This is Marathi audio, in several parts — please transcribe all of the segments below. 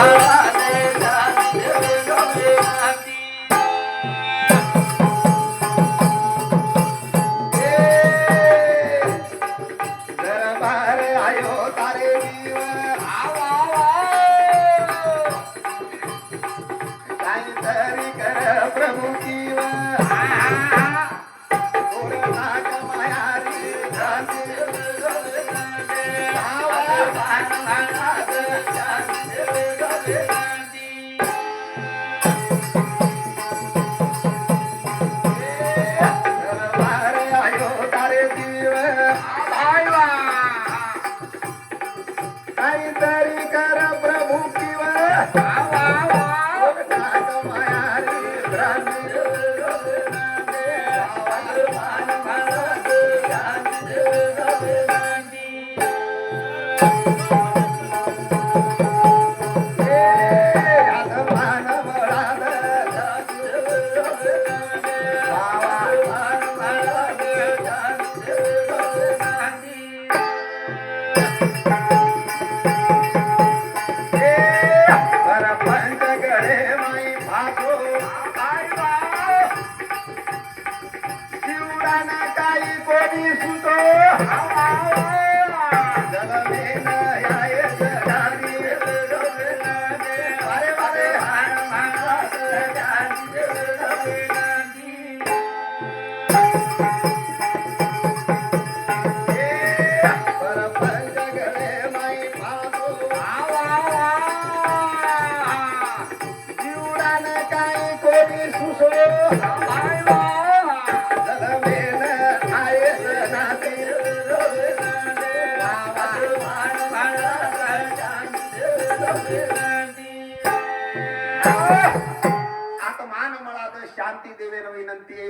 아, 아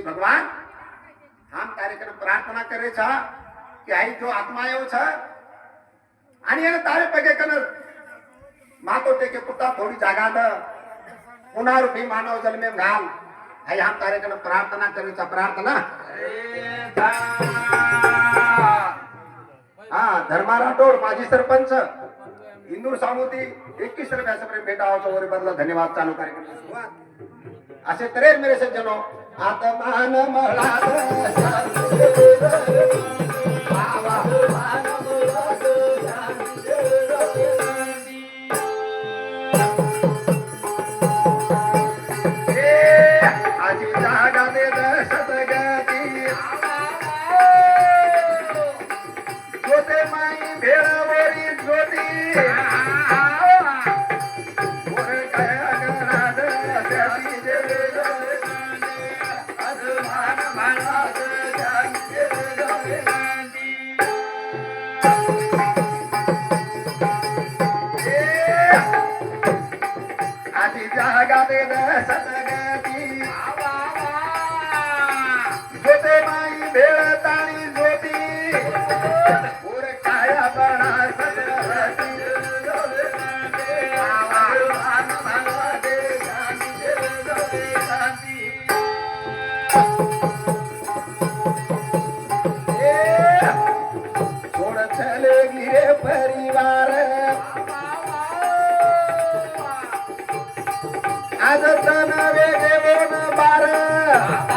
વિનંતી એ ભગવાન આમ કાર્યક્રમ પ્રાર્થના કરે છે કે આઈ જો આત્મા આવ્યો છે आणि એને તારે પગે કનર માતો ટેકે પુતા થોડી જાગા દ પુનઃ રૂપી માનવ જન્મે ઘાલ આઈ આમ કાર્યક્રમ પ્રાર્થના કરે છે પ્રાર્થના हा धर्मा राठोड माजी सरपंच इंदूर सामुती एकवीस रुपयापर्यंत भेटा वरी बदला धन्यवाद चालू कार्यक्रम सुरुवात असे तरेर मेरे सज्जनो आत्मान मळाद आजी जागा गिरे परिवार. आज तन वेगे बोन बार.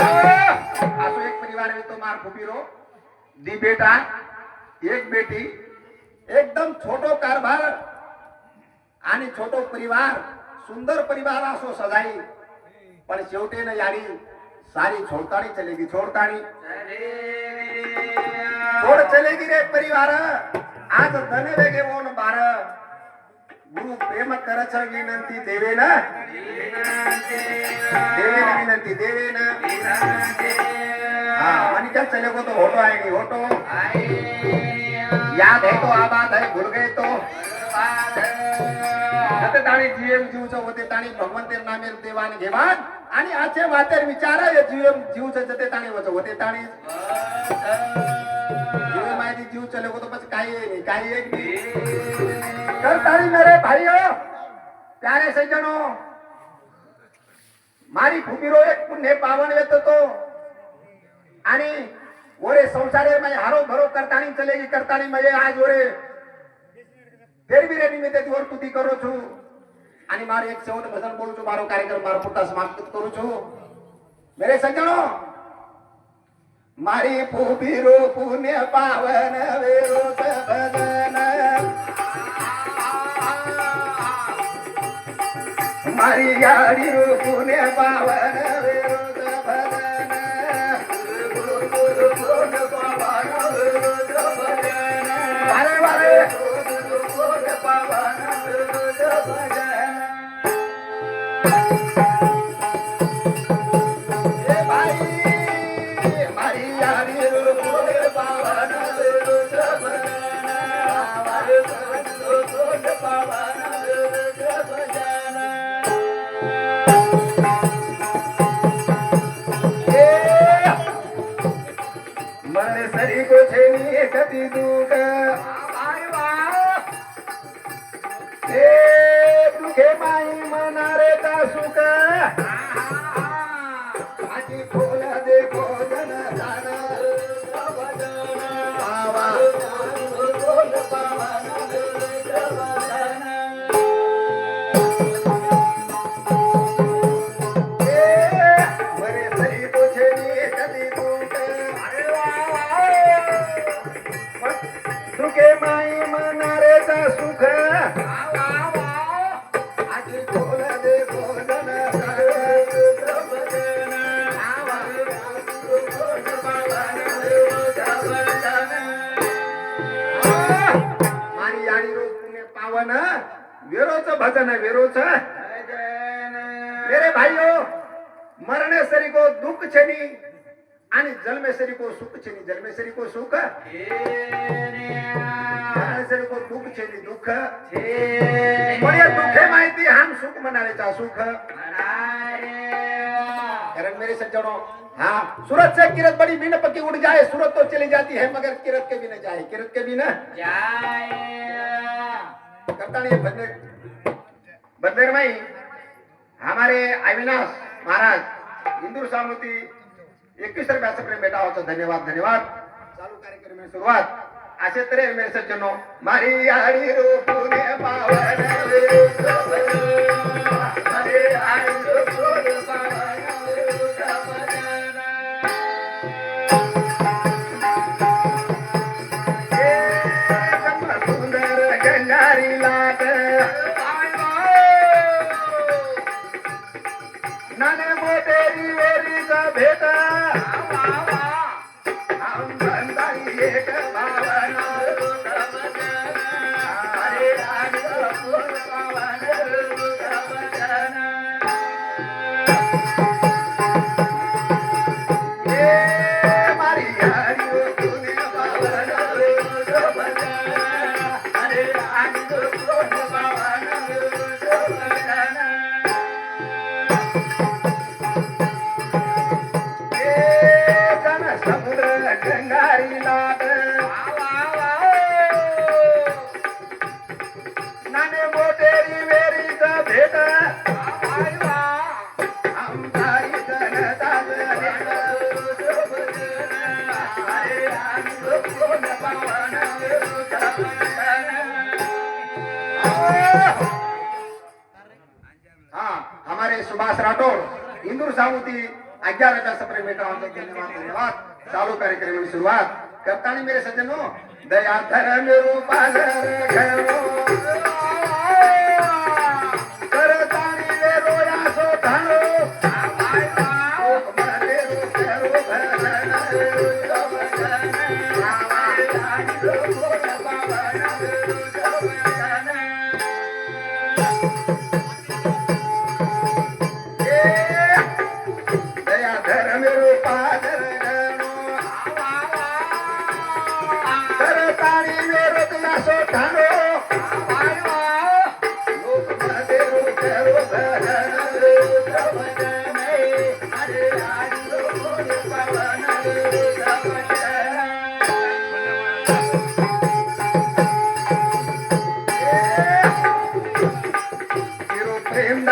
असो एक परिवार में तो मार फुपीरो दी बेटा एक बेटी एकदम छोटो कारभार आणि छोटो परिवार सुंदर परिवार असो सजाई. पण शेवटी न यारी सारी छोडताणी चलेगी छोडताणी छोड चलेगी रे. परिवार. आज धन वेगे मोन बार. गुरु प्रेम करच विनंती देवेन देवेन विनंती देवेन हा मन चले को तो होटो आएगी होटो याद है तो आबाद है भूल गए तो जते ताणी जीव जीवचं होते ताणी भगवंते नामे देवान घेवान आणि आचे वातेर विचार या जीएम जीवच जते ताणी वच होते ताणी जीव माहिती जीव चले को तो बस काही काही एक नहीं कर ताणी मेरे भाइयों प्यारे सज्जनों મારી ભૂમિરો એક પુણ્ય પાવન વેત તો आणि ઓરે સંસારે મેં હારો ભરો કરતાની ચલેગી કરતાની મેં આજ ઓરે ફેરવી રે નિમિત્તે ઓર તુતી કરું છું आणि મારે એક સેવન ભજન બોલું છું મારો કાર્યક્રમ મારો પૂરતા સમાપ્ત કરું છું મેરે સજ્જનો મારી ભૂમિરો પુણ્ય પાવન વેરો ભજન மரியாடி புனே பாவன सुख वेरोच मेरे भाइयो मरणे सरी को दुःख छेनी आणि जन्मेसरी को सुख छेनी। जन्मेसरी को सुख? जन्मेसरी को दुःख छेनी दुःख। पण या दुःखे माहिती हम सुख म्हणालेचा सुख। कारण मेरे सज्जनों हाँ सूरत से किरत बड़ी बिन पकी उड़ जाए सूरत तो चली जाती है मगर किरत के भी न जाए। किरत के भी न करता नहीं है भाई हमारे अविनाश महाराज इंदूर इक्कीस रुपया से प्रेम बेटा होता धन्यवाद धन्यवाद। चालू कार्यक्रम में शुरुआत। असे तरह मेरे सज्जनों मारी हरी रूप ने पावन राठौर इंदूर सामुती अग्यार हजार सप्रे मित्रांचे धन्यवाद धन्यवाद चालू कार्यक्रम की शुरुआत करता नहीं मेरे सज्जनों दया धर्म रूपाल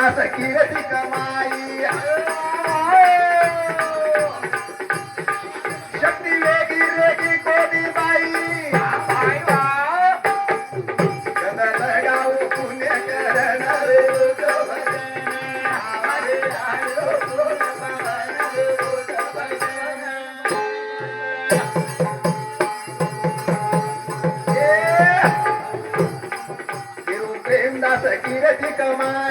प्रेमदास कीर्ती कमाई. शक्ती वेगी रेगी बाई.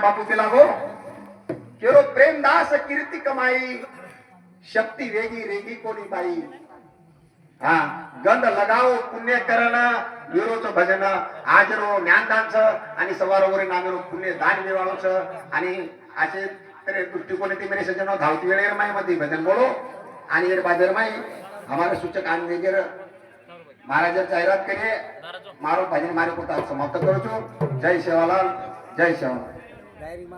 बापू के लागो केरो प्रेमदास कीर्ती कमाई शक्ती वेगी रेगी कोणी बाई. हा गंध लगाव पुण्य करण विरोचं भजन आजरो ज्ञानदानचं आणि सवारोवरील नामेरो पुण्य दान मिळवाळोचं आणि असे तेरे दृष्टिकोन ते मेरे सज्जन धावती वेळेर मायमध्ये भजन बोलो. आणि एर बाजार माय हमारे सूचक आणि वेगेर. महाराजर जाहिरात करे मारो भजन मारे को समाप्त करो जय सेवालाल जय सेवालाल firing